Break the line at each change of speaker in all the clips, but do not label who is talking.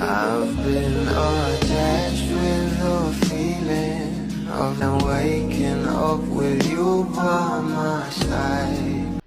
I've been attached with the feeling of now waking up with you by my side.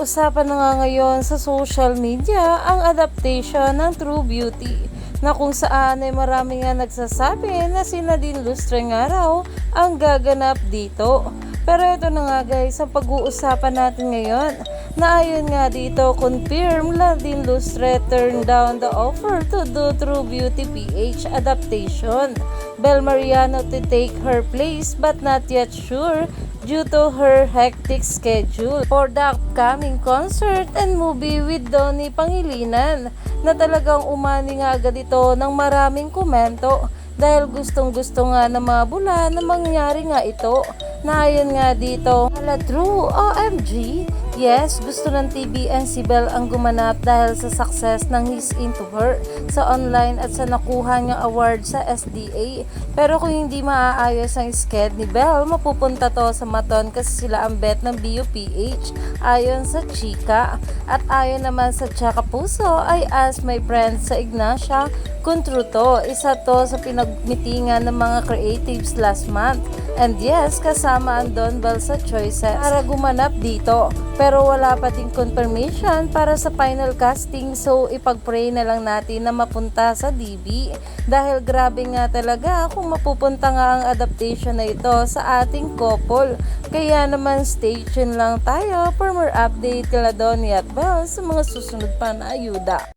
Usapan na nga ngayon sa social media ang adaptation ng True Beauty na kung saan ay marami nga nagsasabi na si Nadine Lustre nga raw ang gaganap dito. Pero ito na nga guys, ang pag-uusapan natin ngayon na ayon nga dito, confirm Nadine Lustre turned down the offer to do True Beauty PH adaptation. Bel Mariano to take her place but not yet sure due to her hectic schedule for the upcoming concert and movie with Donnie Pangilinan na talagang umani nga agad ito ng maraming komento dahil gustong gusto nga na mabula na mangyari nga ito na ayon nga dito. Ala true OMG Yes, gusto ng TBN si Belle ang gumanap dahil sa success ng He's Into Her sa online at sa nakuha niyang award sa SDA. Pero kung hindi maaayos ang sked ni Belle, mapupunta to sa maton kasi sila ang bet ng BUPH ayon sa Chika. At ayon naman sa Chaka Puso ay as my friend sa Ignacia kung true to. Isa to sa pinagmitingan ng mga creatives last month. And yes, kasama ang Don Bell sa choices para gumanap dito. Pero wala pa ding confirmation para sa final casting so ipag-pray na lang natin na mapunta sa DB. Dahil grabe nga talaga kung mapupunta nga ang adaptation na ito sa ating couple. Kaya naman stay tuned lang tayo for more update kila Donnie at Bell sa mga susunod pa na ayuda.